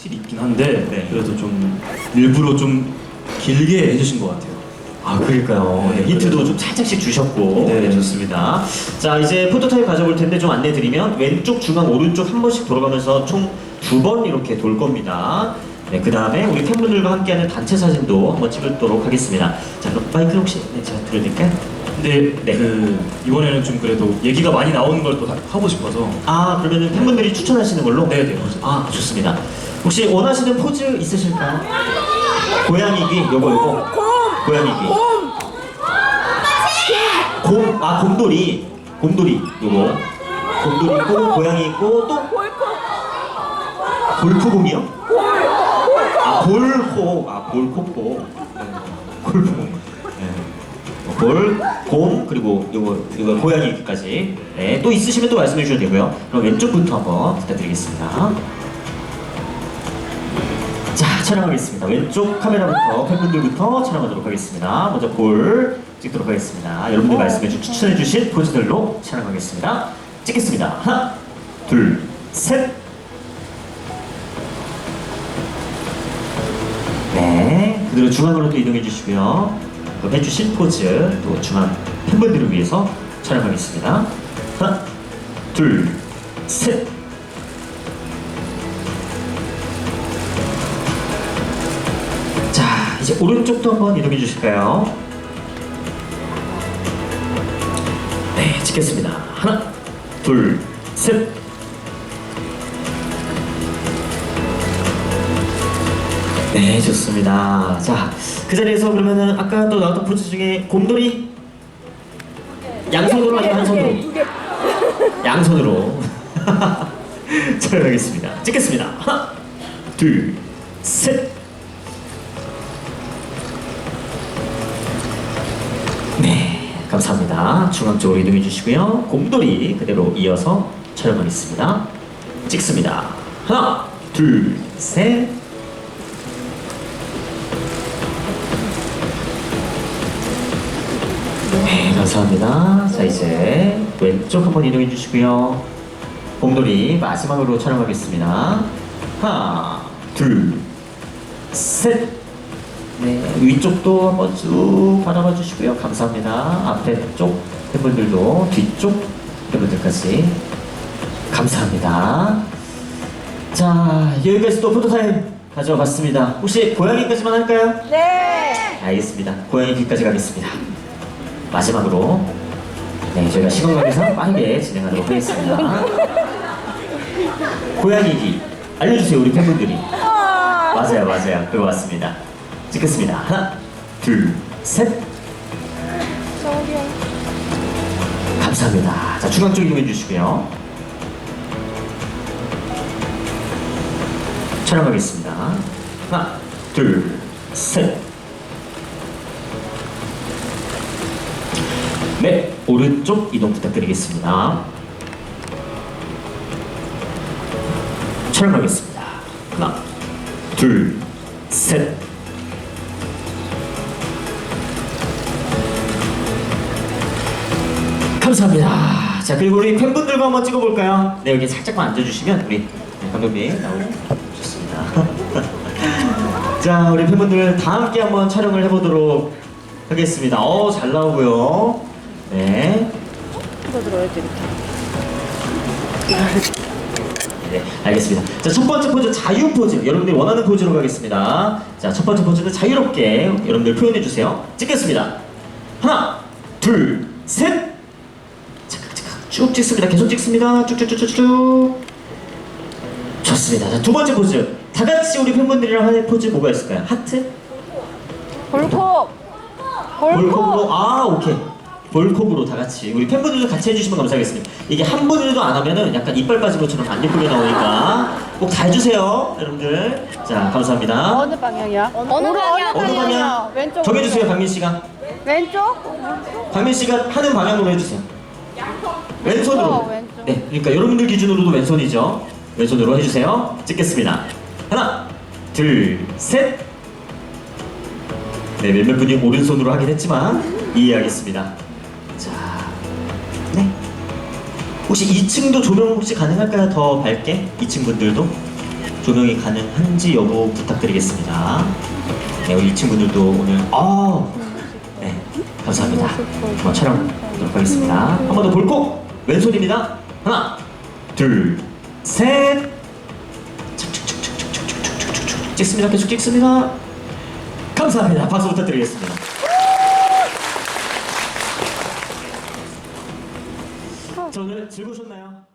확실히 있긴 한데 네. 그래도 좀 일부러 좀 길게 해주신 것 같아요. 아, 그러니까요. 네, 힌트도 좀 살짝씩 주셨고. 네. 네, 좋습니다. 자, 이제 포토타임 가져볼 텐데 좀 안내 드리면 왼쪽, 중앙, 오른쪽 한 번씩 돌아가면서 총 두 번 이렇게 돌 겁니다. 네, 그 다음에 우리 팬분들과 함께하는 단체 사진도 한번 찍도록 하겠습니다. 자, 그럼 마이크 혹시 네, 제가 들려드릴까요? 근데 네. 그 이번에는 좀 그래도 얘기가 많이 나오는 걸 또 하고 싶어서 아, 그러면 팬분들이 추천하시는 걸로? 네, 네. 아, 좋습니다. 혹시 원하시는 포즈 있으실까요? 고양이기, 요거, 요거. 고양이기. 곰, 아, 곰돌이. 곰돌이, 요거. 곰돌이 있고, 고양이 있고, 또? 골프공이요? 아, 볼코. 아, 볼코코. 네. 골프공. 네. 볼, 곰, 그리고 요거, 이거 고양이까지. 네, 또 있으시면 또 말씀해 주셔도 되고요. 그럼 왼쪽부터 한번 부탁드리겠습니다. 자, 촬영하겠습니다. 왼쪽 카메라부터 팬분들부터 촬영하도록 하겠습니다. 먼저 볼 찍도록 하겠습니다. 여러분들 말씀해주신 추천해 주신 포즈들로 촬영하겠습니다. 찍겠습니다. 하나, 둘, 셋. 네, 그대로 중앙으로 또 이동해 주시고요. 또 해주신 포즈 또 중앙 팬분들을 위해서 촬영하겠습니다. 하나, 둘, 셋. 자, 이제 오른쪽도 한번 이동해 주실까요? 네, 찍겠습니다. 하나, 둘, 셋. 네, 좋습니다. 자, 그 자리에서 그러면은 아까 또 나왔던 포즈 중에 곰돌이 양손으로 아니면 한 손으로? 양손으로 촬영하겠습니다. 찍겠습니다. 하나, 둘, 셋. 네, 감사합니다. 중앙 쪽으로 이동해 주시고요. 곰돌이 그대로 이어서 촬영하겠습니다. 찍습니다. 하나, 둘, 셋. 네, 감사합니다. 자, 이제 왼쪽 한번 이동해 주시고요. 곰돌이 마지막으로 촬영하겠습니다. 하나, 둘, 셋. 네, 위쪽도 한번 쭉 바라봐 주시고요. 감사합니다. 앞에 쪽 팬분들도 뒤쪽 팬분들까지 감사합니다. 자, 여기까지 또 포토타임 가져와 봤습니다. 혹시 고양이까지만 할까요? 네. 알겠습니다. 고양이 귀까지 가겠습니다. 마지막으로 네 저희가 시간 관계상 빠르게 진행하도록 하겠습니다. 고양이 귀 알려주세요 우리 팬분들이. 맞아요 맞아요 그거 맞습니다. 찍겠습니다. 하나 둘 셋. 감사합니다. 자 중앙 쪽 이동해 주시고요. 촬영하겠습니다. 하나 둘 셋. 네, 오른쪽 이동 부탁드리겠습니다. 촬영하겠습니다. 하나, 둘, 셋. 감사합니다. 자, 그리고 우리 팬분들과 한번 찍어볼까요? 네, 여기 살짝만 앉아주시면 우리 감독님 나오고 좋습니다. 자, 우리 팬분들 다 함께 한번 촬영을 해보도록 하겠습니다. 어, 잘 나오고요. 네. 들어야지 네, 알겠습니다. 자, 첫 번째 포즈 자유 포즈. 여러분들이 원하는 포즈로 가겠습니다. 자, 첫 번째 포즈는 자유롭게 여러분들 표현해 주세요. 찍겠습니다. 하나, 둘, 셋. 쭉 찍습니다. 계속 찍습니다. 쭉쭉쭉쭉쭉. 좋습니다. 자, 두 번째 포즈. 다 같이 우리 팬분들이랑 하는 포즈 뭐가 있을까요? 하트? 볼콕. 볼콕으로 아 오케이 볼콕으로 다 같이 우리 팬분들도 같이 해주시면 감사하겠습니다 이게 한 분이라도 안 하면은 약간 이빨 빠진 것처럼 안 예쁘게 나오니까 꼭 다 해주세요 여러분들 자 감사합니다 어느 방향이야? 어느, 방향? 어느 방향 왼쪽. 정해주세요 강민 씨가 왼쪽? 강민 씨가 하는 방향으로 해주세요 왼손으로 왼쪽, 왼쪽. 네 그러니까 여러분들 기준으로도 왼손이죠 왼손으로 해주세요 찍겠습니다 하나 둘 셋 네, 몇몇 분이 오른손으로 하긴 했지만 이해하겠습니다. 자, 네. 혹시 2층도 조명 혹시 가능할까요? 더 밝게? 2층 분들도 조명이 가능한지 여부 부탁드리겠습니다. 네, 우리 이 친구들도 오늘 아, 네, 감사합니다. 한번 촬영 하도록 하겠습니다. 한 번 더 볼콕 왼손입니다. 하나, 둘, 셋. 찍습니다. 계속 찍습니다. 감사합니다. 박수 부탁드리겠습니다. 저는 즐거우셨나요?